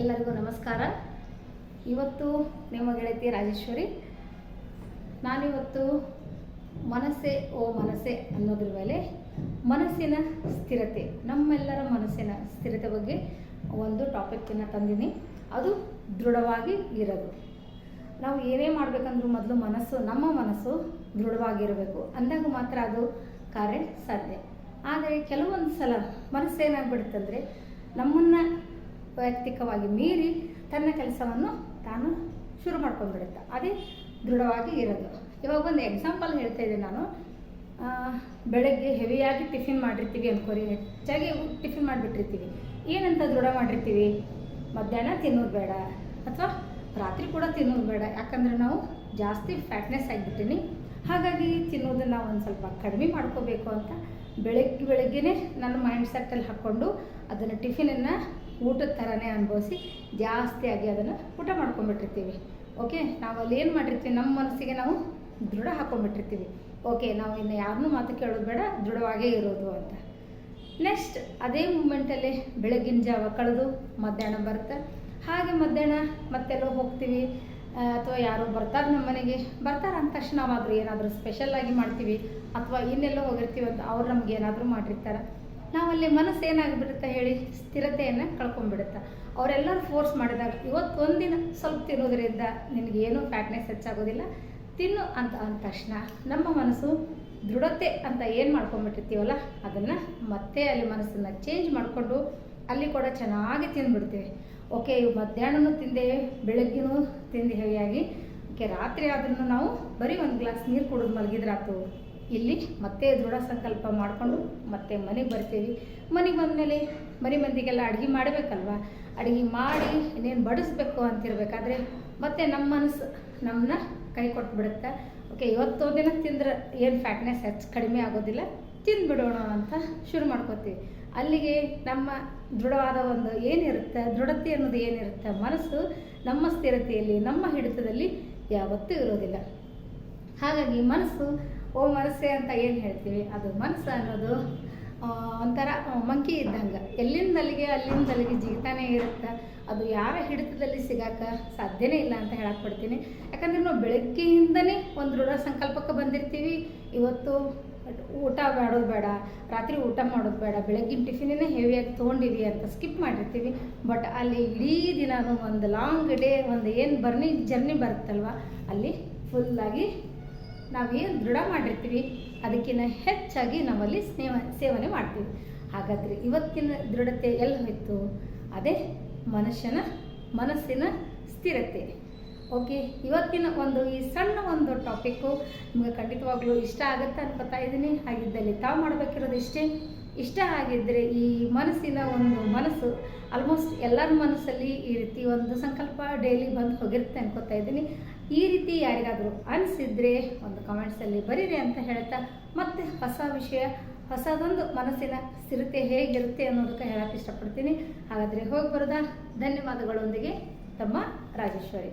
ಎಲ್ಲರಿಗೂ ನಮಸ್ಕಾರ. ಇವತ್ತು ನಿಮ್ಮ ಗೆಳತಿ ರಾಜೇಶ್ವರಿ, ನಾನಿವತ್ತು ಮನಸ್ಸೆ ಓ ಮನಸ್ಸೆ ಅನ್ನೋದ್ರ ಮೇಲೆ ಮನಸ್ಸಿನ ಸ್ಥಿರತೆ, ನಮ್ಮೆಲ್ಲರ ಮನಸ್ಸಿನ ಸ್ಥಿರತೆ ಬಗ್ಗೆ ಒಂದು ಟಾಪಿಕ್ನ ತಂದೀನಿ. ಅದು ದೃಢವಾಗಿ ಇರೋದು. ನಾವು ಏನೇ ಮಾಡಬೇಕಂದ್ರೂ ಮೊದಲು ಮನಸ್ಸು, ನಮ್ಮ ಮನಸ್ಸು ದೃಢವಾಗಿರಬೇಕು. ಅಂದಾಗ ಮಾತ್ರ ಅದು ಕಾರ್ಯ ಸಾಧ್ಯ. ಆದರೆ ಕೆಲವೊಂದು ಸಲ ಮನಸ್ಸೇನಾಗ್ಬಿಡುತ್ತಂದರೆ ನಮ್ಮನ್ನು ವೈಯಕ್ತಿಕವಾಗಿ ಮೀರಿ ತನ್ನ ಕೆಲಸವನ್ನು ತಾನು ಶುರು ಮಾಡ್ಕೊಂಡ್ಬಿಡುತ್ತೆ. ಅದೇ ದೃಢವಾಗಿ ಇರೋದು. ಇವಾಗ ಒಂದು ಎಕ್ಸಾಂಪಲ್ ಹೇಳ್ತಾ ಇದ್ದೀನಿ ನಾನು. ಬೆಳಗ್ಗೆ ಹೆವಿಯಾಗಿ ಟಿಫಿನ್ ಮಾಡಿರ್ತೀವಿ ಅನ್ಕೋರಿ. ಹೆಚ್ಚಾಗಿ ಟಿಫಿನ್ ಮಾಡಿಬಿಟ್ಟಿರ್ತೀವಿ. ಏನಂತ ದೃಢ ಮಾಡಿರ್ತೀವಿ? ಮಧ್ಯಾಹ್ನ ತಿನ್ನೋದು ಬೇಡ ಅಥವಾ ರಾತ್ರಿ ಕೂಡ ತಿನ್ನೋದು ಬೇಡ. ಯಾಕಂದರೆ ನಾವು ಜಾಸ್ತಿ ಫ್ಯಾಟ್ನೆಸ್ ಆಗಿಬಿಟ್ಟಿನಿ. ಹಾಗಾಗಿ ತಿನ್ನೋದನ್ನು ಒಂದು ಸ್ವಲ್ಪ ಕಡಿಮೆ ಮಾಡ್ಕೋಬೇಕು ಅಂತ ಬೆಳಗ್ಗೆ ಬೆಳಗ್ಗೆನೇ ನನ್ನ ಮೈಂಡ್ ಸೆಟ್ಟಲ್ಲಿ ಹಾಕ್ಕೊಂಡು ಅದನ್ನು ಟಿಫಿನನ್ನು ಊಟದ ಥರನೇ ಅನುಭವಿಸಿ ಜಾಸ್ತಿಯಾಗಿ ಅದನ್ನು ಊಟ ಮಾಡ್ಕೊಂಬಿಟ್ಟಿರ್ತೀವಿ ಓಕೆ ನಾವು ಅಲ್ಲಿ ಏನು ಮಾಡಿರ್ತೀವಿ? ನಮ್ಮ ಮನಸ್ಸಿಗೆ ನಾವು ದೃಢ ಹಾಕ್ಕೊಂಡ್ಬಿಟ್ಟಿರ್ತೀವಿ ಓಕೆ ನಾವು ಇನ್ನು ಯಾರನ್ನೂ ಮಾತು ಕೇಳೋದು ಬೇಡ, ದೃಢವಾಗೇ ಇರೋದು ಅಂತ. ನೆಕ್ಸ್ಟ್ ಅದೇ ಮೂಮೆಂಟಲ್ಲಿ ಬೆಳಗಿನ ಜಾವ ಕಳೆದು ಮಧ್ಯಾಹ್ನ ಬರುತ್ತೆ. ಹಾಗೆ ಮಧ್ಯಾಹ್ನ ಮತ್ತೆಲ್ಲೋ ಹೋಗ್ತೀವಿ. ಅಥವಾ ಯಾರೋ ಬರ್ತಾರೆ ನಮ್ಮ ಮನೆಗೆ, ಬರ್ತಾರೆ ಅಂದ ತಕ್ಷಣ ನಾವಾದರೂ ಏನಾದರೂ ಸ್ಪೆಷಲ್ಲಾಗಿ ಮಾಡ್ತೀವಿ, ಅಥವಾ ಇನ್ನೆಲ್ಲೋ ಹೋಗಿರ್ತೀವಿ ಅಂತ ಅವ್ರು ನಮ್ಗೆ ಏನಾದರೂ ಮಾಡಿರ್ತಾರೆ. ನಾವಲ್ಲಿ ಮನಸ್ಸು ಏನಾಗ್ಬಿಡುತ್ತೆ ಹೇಳಿ, ಸ್ಥಿರತೆಯನ್ನು ಕಳ್ಕೊಂಡ್ಬಿಡುತ್ತೆ. ಅವರೆಲ್ಲರೂ ಫೋರ್ಸ್ ಮಾಡಿದಾಗ ಇವತ್ತು ಒಂದಿನ ಸ್ವಲ್ಪ ತಿನ್ನೋದ್ರಿಂದ ನಿನಗೇನು ಫ್ಯಾಟ್ನೆಸ್ ಹೆಚ್ಚಾಗೋದಿಲ್ಲ. ತಿನ್ನು ಅಂತ ಅಂದ ತಕ್ಷಣ ನಮ್ಮ ಮನಸ್ಸು ದೃಢತೆ ಅಂತ ಏನು ಮಾಡ್ಕೊಂಡ್ಬಿಟ್ಟಿರ್ತೀವಲ್ಲ, ಅದನ್ನು ಮತ್ತೆ ಅಲ್ಲಿ ಮನಸ್ಸನ್ನು ಚೇಂಜ್ ಮಾಡಿಕೊಂಡು ಅಲ್ಲಿ ಕೂಡ ಚೆನ್ನಾಗಿ ತಿಂದ್ಬಿಡ್ತೀವಿ ಓಕೆ ಮಧ್ಯಾಹ್ನನೂ ತಿಂದೆ, ಬೆಳಗ್ಗೆನೂ ತಿಂದು ಹೆವಿಯಾಗಿ ಓಕೆ, ರಾತ್ರಿ ಆದ್ರೂ ನಾವು ಬರೀ ಒಂದು ಗ್ಲಾಸ್ ನೀರು ಕುಡಿದು ಮಲಗಿದ್ರಾತು. ಇಲ್ಲಿ ಮತ್ತೆ ದೃಢ ಸಂಕಲ್ಪ ಮಾಡಿಕೊಂಡು ಮತ್ತೆ ಮನೆಗೆ ಬರ್ತೀವಿ. ಮನೆಗೆ ಬಂದಮೇಲೆ ಮನೆ ಮಂದಿಗೆಲ್ಲ ಅಡುಗೆ ಮಾಡಬೇಕಲ್ವ? ಅಡುಗೆ ಮಾಡಿ ಇನ್ನೇನು ಬಡಿಸ್ಬೇಕು ಅಂತಿರ್ಬೇಕಾದ್ರೆ ಮತ್ತೆ ನಮ್ಮ ಮನಸ್ಸು ನಮ್ಮನ್ನ ಕೈ ಕೊಟ್ಬಿಡುತ್ತೆ ಓಕೆ ಇವತ್ತು ದಿನ ತಿಂದ್ರೆ ಏನು ಫ್ಯಾಟ್ನೆಸ್ ಹೆಚ್ಚು ಕಡಿಮೆ ಆಗೋದಿಲ್ಲ, ತಿಂದ್ಬಿಡೋಣ ಅಂತ ಶುರು ಮಾಡ್ಕೋತೀವಿ. ಅಲ್ಲಿಗೆ ನಮ್ಮ ದೃಢವಾದ ಒಂದು ಏನಿರುತ್ತೆ, ದೃಢತೆ ಅನ್ನೋದು ಏನಿರುತ್ತೆ, ಮನಸ್ಸು ನಮ್ಮ ಸ್ಥಿರತೆಯಲ್ಲಿ, ನಮ್ಮ ಹಿಡಿತದಲ್ಲಿ ಯಾವತ್ತೂ ಇರೋದಿಲ್ಲ ಹಾಗಾಗಿ ಮನಸ್ಸು, ಓ ಮನಸ್ಸೇ ಅಂತ ಏನು ಹೇಳ್ತೀವಿ? ಅದು ಮನಸ್ಸು ಅನ್ನೋದು ಒಂಥರ ಮಂಕಿ ಇದ್ದಂಗೆ. ಎಲ್ಲಿಂದ ಅಲ್ಲಿಗೆ ಅಲ್ಲಿಂದ ಅಲ್ಲಿಗೆ ಜಿಗ್ತಾನೆ ಇರುತ್ತೆ. ಅದು ಯಾರ ಹಿಡಿತದಲ್ಲಿ ಸಿಗಾಕ ಸಾಧ್ಯನೇ ಇಲ್ಲ ಅಂತ ಹೇಳಕ್ಕೆ ಪಡ್ತೀನಿ ಯಾಕಂದರೆ ನಾವು ಬೆಳಗ್ಗೆಯಿಂದನೇ ಒಂದು ದೃಢ ಸಂಕಲ್ಪಕ್ಕೆ ಬಂದಿರ್ತೀವಿ. ಇವತ್ತು ಊಟ ಮಾಡೋದು ಬೇಡ, ರಾತ್ರಿ ಊಟ ಮಾಡೋದು ಬೇಡ, ಬೆಳಗ್ಗಿನ ಟಿಫಿನೇ ಹೆವಿಯಾಗಿ ತೊಗೊಂಡಿವಿ ಅಂತ ಸ್ಕಿಪ್ ಮಾಡಿರ್ತೀವಿ. ಬಟ್ ಅಲ್ಲಿ ಇಡೀ ದಿನ ಒಂದು ಲಾಂಗ್ ಡೇ ಒಂದು ಏನು ಬರ್ನಿ ಜರ್ನಿ ಬರುತ್ತಲ್ವ, ಅಲ್ಲಿ ಫುಲ್ಲಾಗಿ ನಾವೇನು ದೃಢ ಮಾಡಿರ್ತೀವಿ ಅದಕ್ಕಿಂತ ಹೆಚ್ಚಾಗಿ ನಾವಲ್ಲಿ ಸ್ನೇಹ ಸೇವನೆ ಮಾಡ್ತೀವಿ. ಹಾಗಾದರೆ ಇವತ್ತಿನ ದೃಢತೆ ಎಲ್ಲಿ ಹೋಯಿತು? ಅದೇ ಮನುಷ್ಯನ ಮನಸ್ಸಿನ ಸ್ಥಿರತೆ. ಓಕೆ ಇವತ್ತಿನ ಒಂದು ಈ ಸಣ್ಣ ಒಂದು ಟಾಪಿಕ್ಕು ನಿಮಗೆ ಖಂಡಿತವಾಗ್ಲೂ ಇಷ್ಟ ಆಗುತ್ತೆ ಅನ್ಕೋತಾ ಇದ್ದೀನಿ. ಹಾಗಿದ್ದಲ್ಲಿ ತಾವು ಮಾಡಬೇಕಿರೋದು ಇಷ್ಟೇ. ಇಷ್ಟ ಆಗಿದ್ದರೆ ಈ ಮನಸ್ಸಿನ ಒಂದು ಮನಸ್ಸು ಆಲ್ಮೋಸ್ಟ್ ಎಲ್ಲರ ಮನಸ್ಸಲ್ಲಿ ಈ ರೀತಿ ಒಂದು ಸಂಕಲ್ಪ ಡೈಲಿ ಬಂದು ಹೋಗಿರುತ್ತೆ ಅನ್ಕೋತಾ ಇದ್ದೀನಿ. ಈ ರೀತಿ ಯಾರಿಗಾದರೂ ಅನಿಸಿದರೆ ಒಂದು ಕಮೆಂಟ್ಸಲ್ಲಿ ಬರೀರಿ ಅಂತ ಹೇಳ್ತಾ ಮತ್ತೆ ಹೊಸ ವಿಷಯ, ಹೊಸದೊಂದು ಮನಸ್ಸಿನ ಸ್ಥಿರತೆ ಹೇಗಿರುತ್ತೆ ಅನ್ನೋದಕ್ಕೆ ಹೇಳಕ್ಕೆ ಇಷ್ಟಪಡ್ತೀನಿ. ಹಾಗಾದರೆ ಹೋಗಿ ಬರೋದಾ? ಧನ್ಯವಾದಗಳೊಂದಿಗೆ, ತಮ್ಮ ರಾಜೇಶ್ವರಿ.